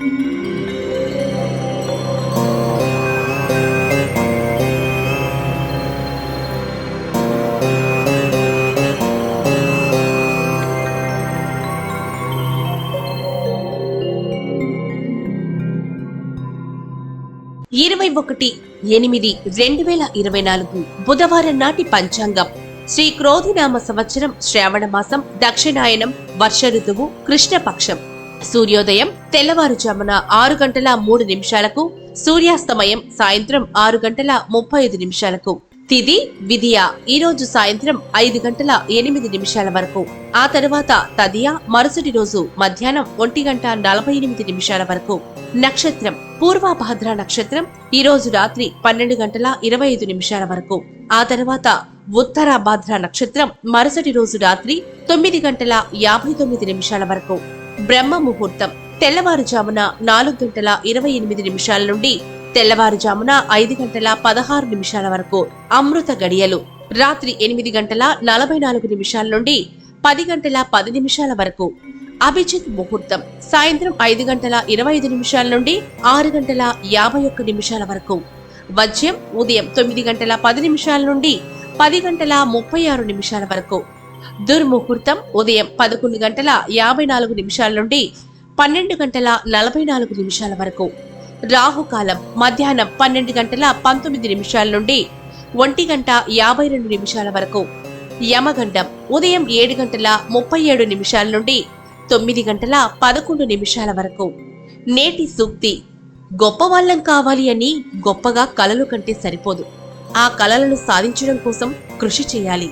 ఇరవై ఒకటి ఎనిమిది రెండు వేల ఇరవై నాలుగు బుధవారం నాటి పంచాంగం. శ్రీ క్రోధినామ సంవత్సరం శ్రావణ మాసం దక్షిణాయనం వర్ష ఋతువు కృష్ణపక్షం. సూర్యోదయం తెల్లవారుజామున ఆరు గంటల మూడు నిమిషాలకు సూర్యాస్తమయం సాయంత్రం ఆరు గంటల ముప్పై ఐదు నిమిషాలకు. తిది విధియ ఈ రోజు సాయంత్రం ఐదు గంటల ఎనిమిది నిమిషాల వరకు. ఆ తరువాత తదియ మరుసటి రోజు మధ్యాహ్నం ఒంటి గంట నలభై ఎనిమిది నిమిషాల వరకు. నక్షత్రం పూర్వభాద్ర నక్షత్రం ఈ రోజు రాత్రి పన్నెండు గంటల ఇరవై ఐదు నిమిషాల వరకు. ఆ తర్వాత ఉత్తరాభాద్ర నక్షత్రం మరుసటి రోజు రాత్రి తొమ్మిది గంటల యాభై తొమ్మిది నిమిషాల వరకు. బ్రహ్మ ముహూర్తం తెల్లవారుజామున నాలుగు గంటల ఇరవై ఎనిమిది నిమిషాల నుండి తెల్లవారుజామున ఐదు గంటల పదహారు నిమిషాల వరకు అమృత గడియలు. రాత్రి ఎనిమిది గంటల నలభై నాలుగు నిమిషాల నుండి పది గంటల పది నిమిషాల వరకు అభిజిత్ ముహూర్తం సాయంత్రం ఐదు గంటల ఇరవై ఐదు నిమిషాల నుండి ఆరు గంటల యాభై ఒక్క నిమిషాల వరకు. వజ్యం ఉదయం తొమ్మిది గంటల పది నిమిషాల నుండి పది గంటల ముప్పై ఆరు నిమిషాల వరకు. దుర్ముహూర్తం ఉదయం పదకొండు గంటల యాభై నాలుగు నిమిషాల నుండి పన్నెండు గంటల నలభై నాలుగు నిమిషాల వరకు. రాహుకాలం మధ్యాహ్నం పన్నెండు గంటల పంతొమ్మిది నిమిషాల నుండి ఒంటి గంట యాభై రెండు నిమిషాల వరకు. యమగండం ఉదయం ఏడు గంటల ముప్పై ఏడు నిమిషాల నుండి తొమ్మిది గంటల పదకొండు నిమిషాల వరకు. నేటి సూక్తి గొప్ప వాళ్ళం కావాలి అని గొప్పగా కలలు కంటే సరిపోదు. ఆ కలలను సాధించడం కోసం కృషి చేయాలి.